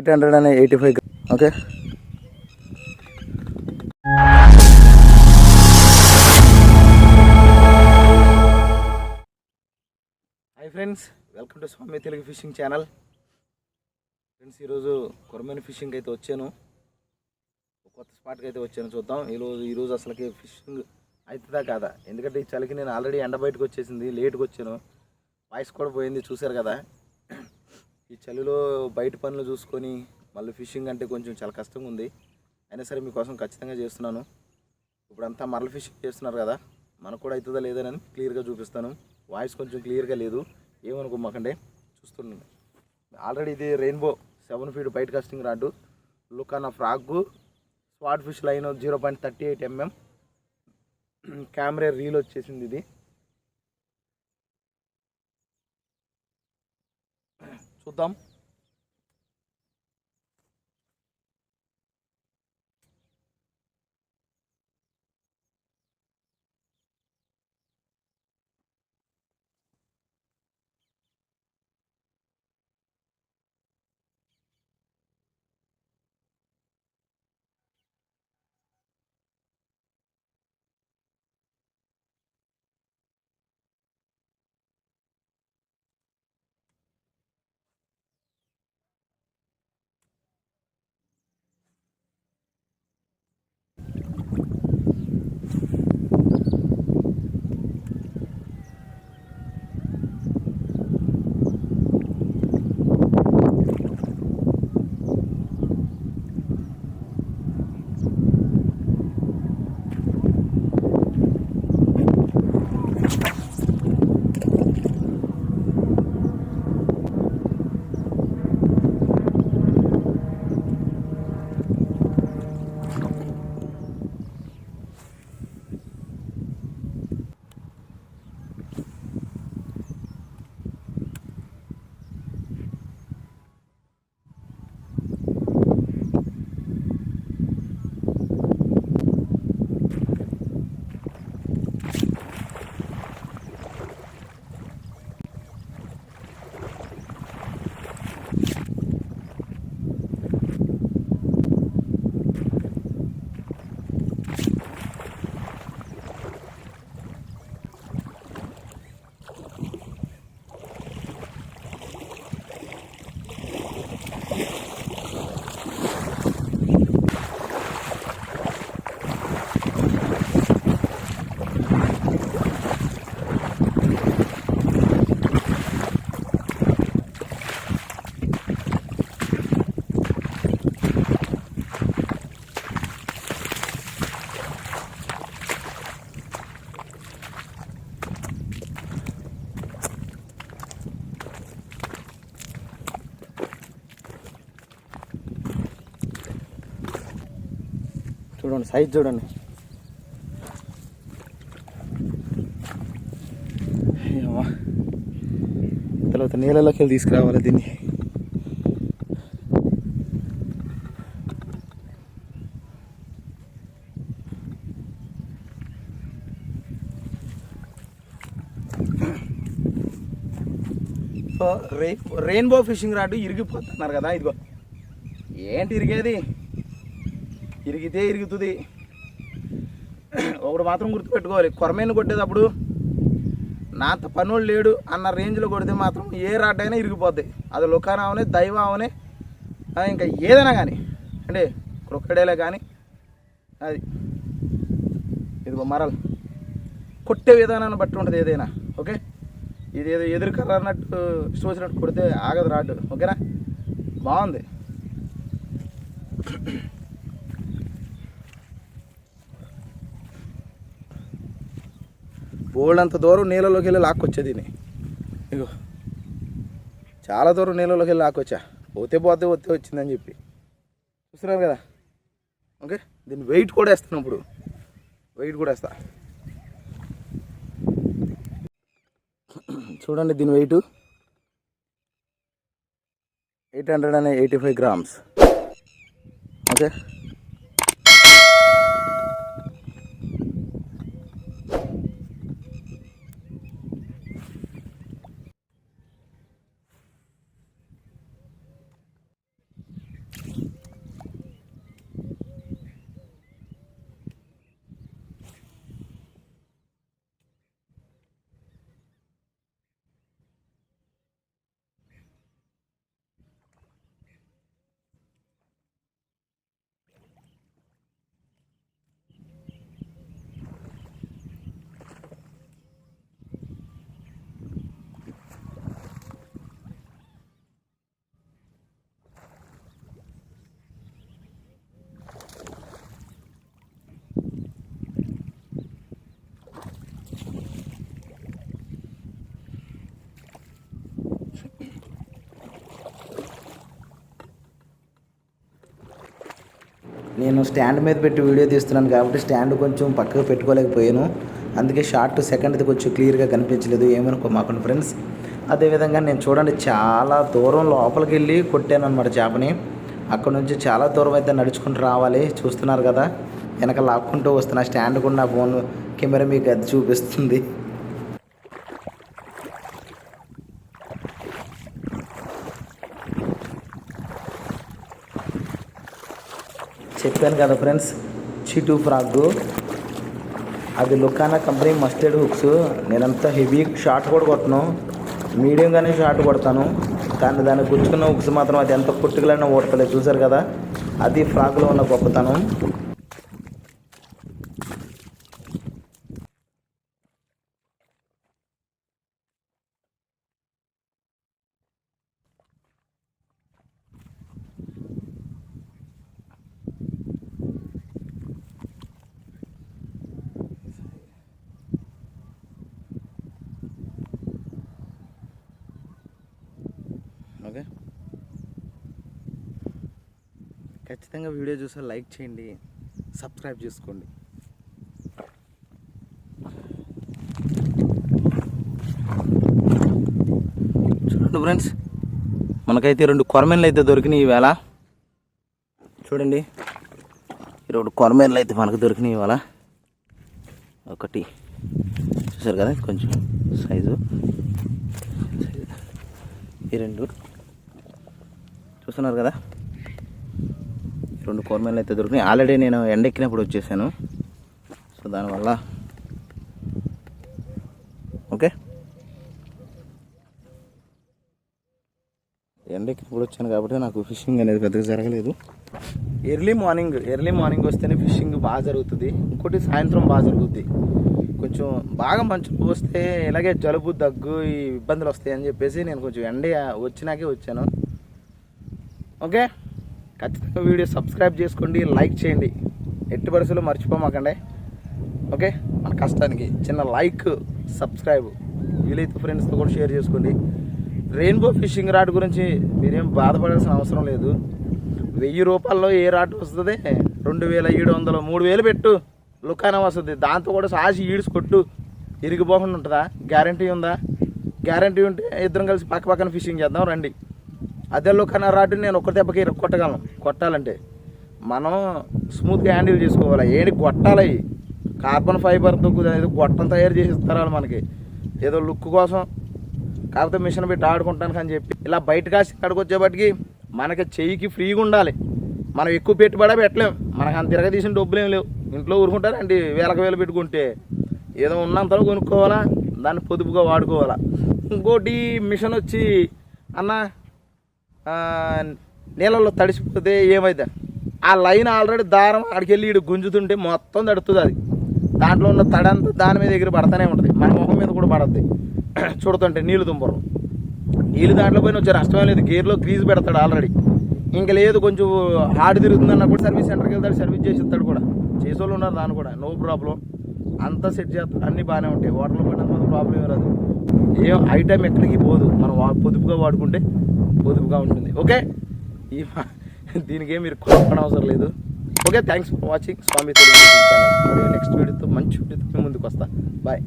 Eight hundred and eighty five okay. Hi friends welcome to Swamy Telugu fishing channel. Friends ఈరోజు కొరమైన fishing అయితే వచ్చాను. కొత్త స్పాట్కి అయితే వచ్చాను చూద్దాం. ఈరోజు ఈరోజు అసలుకి ఫిషింగ్ అవుతుందా కాదా? ఎందుకంటే ఈ చలికి నేను ఆల్రెడీ ఎండ బయటకు వచ్చేసింది లేట్గా వచ్చాను. వాయిస్ కూడా పోయింది చూశారు కదా? ఈ చలిలో బయట పనులు చూసుకొని మళ్ళీ ఫిషింగ్ అంటే కొంచెం చాలా కష్టంగా ఉంది. అయినా సరే మీకోసం ఖచ్చితంగా చేస్తున్నాను. ఇప్పుడంతా మరల ఫిషింగ్ చేస్తున్నారు కదా మనకు కూడా అవుతుందా లేదని క్లియర్గా చూపిస్తాను. వాయిస్ కొంచెం క్లియర్గా లేదు. ఏమనుకోమాకండి? చూస్తున్నాను ఆల్రెడీ ఇది రెయిన్బో సెవెన్ ఫీట్ బయట కాస్టింగ్ రాడ్ లుక్ అన్న frog. Swat fish line zero point thirty eight MM. Camera reel వచ్చేసింది ఇది. చూద్దాం. చూడండి సైజ్ చూడండి. తర్వాత నీళ్ళలోకి వెళ్ళి తీసుకురావాలి దీన్ని. రెయిన్ రెయిన్బో ఫిషింగ్ రాడ్ ఇరిగిపోతున్నారు కదా ఇదిగో. ఏంటి ఇరిగేది? ఇరిగితే ఇరుగుతుంది. ఒకడు మాత్రం గుర్తుపెట్టుకోవాలి కొరమైన కొట్టేటప్పుడు నా అంత పనులు లేడు అన్న రేంజ్లో కొడితే మాత్రం ఏ రాడ్ అయినా ఇరిగిపోద్ది. అది లుకాన అవనే దైవ అవనే ఇంకా ఏదైనా కానీ అంటే క్రొక్కడేలే కానీ అది. ఇదిగో మరలు. కొట్టే విధానాన్ని బట్టి ఉంటుంది ఏదైనా ఓకే? ఇది ఏదో ఎదురుకర్ర అన్నట్టు చూసినట్టు కొడితే ఆగదు రాడ్డు ఓకేనా? బాగుంది. బోల్డంత దూరం నీళ్ళలోకి వెళ్ళి లాక్కొచ్చేది ఇగో. చాలా దూరం నీళ్ళలోకి వెళ్ళి లాక్కొచ్చా? పోతే పోతే పోతే వచ్చిందని చెప్పి. చూస్తున్నారు కదా? ఓకే? దీన్ని వెయిట్ కూడా వేస్తాను ఇప్పుడు. వెయిట్ కూడా వేస్తా. చూడండి దీని weight. Eight hundred and eighty five grams. Okay? నేను స్టాండ్ మీద పెట్టి వీడియో తీస్తున్నాను కాబట్టి స్టాండ్ కొంచెం పక్కకు పెట్టుకోలేకపోయాను. అందుకే షార్ట్ సెకండ్ది కొంచెం క్లియర్గా కనిపించలేదు. ఏమనుకో మాకుండా ఫ్రెండ్స్. అదేవిధంగా నేను చూడండి చాలా దూరం లోపలికి వెళ్ళి కొట్టాను అనమాట చేపని. అక్కడ నుంచి చాలా దూరం అయితే నడుచుకుంటూ రావాలి. చూస్తున్నారు కదా వెనక లాక్కుంటూ వస్తున్న. స్టాండ్ కూడా నా ఫోన్ కెమెరా మీకు అది చూపిస్తుంది. చెప్పాను కదా ఫ్రెండ్స్ చిటు ఫ్రాగ్ అది లుకానా కంపెనీ మస్టర్డ్ హుక్స్. నేనంతా హెవీ షార్ట్ కూడా కొట్టను. మీడియంగానే షార్ట్ కొడతాను. కానీ దాన్ని గుచ్చుకున్న హుక్స్ మాత్రం అది ఎంత కుట్టుకులైనా ఓడతలేదు. చూసారు కదా? అది ఫ్రాగ్లో ఉన్న గొప్పతనం. ఓకే. ఖచ్చితంగా వీడియో చూసా లైక్ చేయండి సబ్స్క్రైబ్ చేసుకోండి. చూడండి ఫ్రెండ్స్ మనకైతే రెండు కొరమేన్లు అయితే దొరికినాయి ఈవేళ చూడండి ఈ రెండు కొరమేన్లు అయితే మనకు దొరికినాయి ఇవాళ. ఒకటి చూసారు కదా కొంచెం సైజు ఈ రెండు చూస్తున్నారు కదా? రెండు కూరమేలు అయితే దొరికినాయి. ఆల్రెడీ నేను ఎండెక్కినప్పుడు వచ్చేసాను. సో దానివల్ల ఓకే? ఎండెక్కినప్పుడు వచ్చాను కాబట్టి నాకు ఫిషింగ్ అనేది పెద్దగా జరగలేదు. ఎర్లీ మార్నింగ్ ఎర్లీ మార్నింగ్ వస్తేనే ఫిషింగ్ బాగా జరుగుతుంది. ఇంకోటి సాయంత్రం బాగా జరుగుద్ది. కొంచెం బాగా మంచు వస్తే ఇలాగే జలుబు దగ్గు ఈ ఇబ్బందులు వస్తాయి అని చెప్పేసి నేను కొంచెం ఎండ వచ్చినాకే వచ్చాను. ఓకే? ఖచ్చితంగా వీడియో సబ్స్క్రైబ్ చేసుకోండి లైక్ చేయండి. ఎట్టి పరిస్థితుల్లో మర్చిపోమాకండి. ఓకే? మన కష్టానికి చిన్న లైక్ సబ్స్క్రైబ్ వీలైతే ఫ్రెండ్స్తో కూడా షేర్ చేసుకోండి. రెయిన్బో ఫిషింగ్ రాడ్ గురించి మీరేం బాధపడాల్సిన అవసరం లేదు. వెయ్యి రూపాయల్లో ఏ రాడ్ వస్తుంది? రెండు వేల ఏడు వందలు మూడు వేలు పెట్టు. లుకానం వస్తుంది. దాంతో కూడా సాసి ఈడ్చి కొట్టు. ఇరిగిపోకుండా ఉంటుందా? గ్యారంటీ ఉందా? గ్యారంటీ ఉంటే ఇద్దరం కలిసి పక్క పక్కన ఫిషింగ్ చేద్దాం రండి. అదే కన్నా రాడ్ నేను ఒక్క దెబ్బకి కొట్టగలను. కొట్టాలంటే మనం స్మూత్గా హ్యాండిల్ చేసుకోవాలి. ఏంటి కొట్టాలి? అవి. కార్బన్ ఫైబర్తో ఏదో గొట్టం తయారు చేసి ఇస్తారు మనకి. ఏదో లుక్ కోసం. కాకపోతే మిషన్ పెట్టి ఆడుకుంటాను అని చెప్పి. ఇలా బయట కాసి ఇక్కడికి వచ్చేపటికి మనకి చెయ్యికి ఫ్రీగా ఉండాలి. మనం ఎక్కువ పెట్టుబడే పెట్టలేము మనకు అంత తిరగదీసిన డబ్బులు ఏం లేవు. ఇంట్లో ఊరుకుంటారండి. వేలకు వేలు పెట్టుకుంటే. ఏదో ఉన్నంతలో కొనుక్కోవాలా? దాన్ని పొదుపుగా వాడుకోవాలా? ఇంకోటి మిషన్ వచ్చి అన్న నీళ్ళలో తడిసిపోతే ఏమైతే ఆ లైన్ ఆల్రెడీ దారం అక్కడికి వెళ్ళి ఇటు గుంజుతుంటే మొత్తం తడుతుంది అది. దాంట్లో ఉన్న తడంతా దాని మీద ఎగిరి పడతానే ఉంటుంది. మన ముఖం మీద కూడా పడద్ది. చూడుతుంటే నీళ్ళు తుంపరు నీళ్ళు దాంట్లో పోయిన వచ్చే నష్టమే లేదు. గేర్లో క్రీజ్ పెడతాడు ఆల్రెడీ. ఇంకా లేదు కొంచెం హార్డ్ తిరుగుతుంది అన్నప్పుడు సర్వీస్ సెంటర్కి వెళ్తాడు సర్వీస్ చేసి ఇస్తాడు కూడా. చేసేవాళ్ళు ఉన్నారు దాని కూడా. No problem. అంతా సెట్ చేస్తాడు అన్నీ బాగానే ఉంటాయి. వాటర్లో పడినంత ప్రాబ్లం ఏం రాదు. ఏం ఐటమ్ ఎక్కడికి పోదు. మనం వా- పొదుపుగా వాడుకుంటే పొదుపుగా ఉంటుంది. ఓకే? ఈ దీనికి ఏం మీరు కొనడం అవసరం లేదు. Okay? Thanks for watching Swamy Telugu channel. మరియు నెక్స్ట్ వీడియోతో మంచి వీడియోతో ముందుకు వస్తా. బాయ్